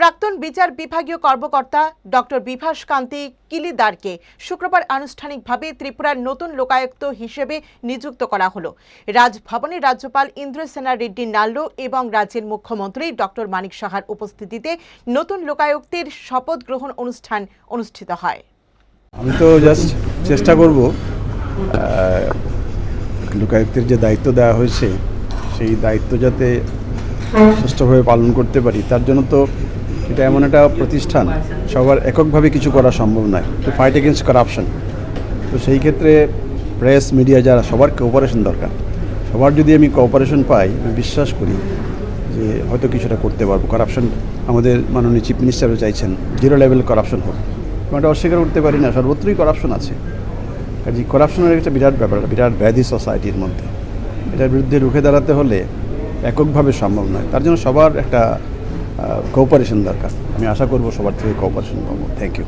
প্রাক্তন বিচার বিভাগীয় কর্মকর্তা ডক্টর বিভাস কান্তি কিলিদারকে শুক্রবার আনুষ্ঠানিকভাবে ত্রিপুরার নতুন লোকায়ুক্ত হিসেবে নিযুক্ত করা হলো। রাজভবনে রাজ্যপাল ইন্দ্রসেনা রেড্ডি নাল্লো এবং রাজ্যের মুখ্যমন্ত্রী ডক্টর মানিক সাহার উপস্থিতিতে নতুন লোকায়ুক্তের শপথ গ্রহণ অনুষ্ঠান অনুষ্ঠিত হয়। আমি তো জাস্ট চেষ্টা করব লোকায়ুক্তের যে দায়িত্ব দেওয়া হয়েছে, সেই দায়িত্ব যাতে সুষ্ঠুভাবে পালন করতে পারি, তার জন্য তো এটা এমন একটা প্রতিষ্ঠান, সবার এককভাবে কিছু করা সম্ভব নয় টু ফাইট এগেনস্ট করাপশন তো সেই ক্ষেত্রে প্রেস মিডিয়া যারা, সবার কোঅপারেশন দরকার। সবার যদি আমি কোঅপারেশন পাই, আমি বিশ্বাস করি যে হয়তো কিছুটা করতে পারব। করাপশন আমাদের মাননীয় চিফ মিনিস্টারও চাইছেন জিরো লেভেল করাপশন হোক। আমি এটা অস্বীকার করতে পারি না, সর্বত্রই করাপশন আছে। কাজে করাপশনের একটা বিরাট ব্যাপার, বিরাট ব্যাধি সোসাইটির মধ্যে। এটার বিরুদ্ধে রুখে দাঁড়াতে হলে এককভাবে সম্ভব নয়। তার জন্য সবার একটা কোঅপারেশন দরকার। আমি আশা করব সবার থেকে কোঅপারেশন পাবো। Thank you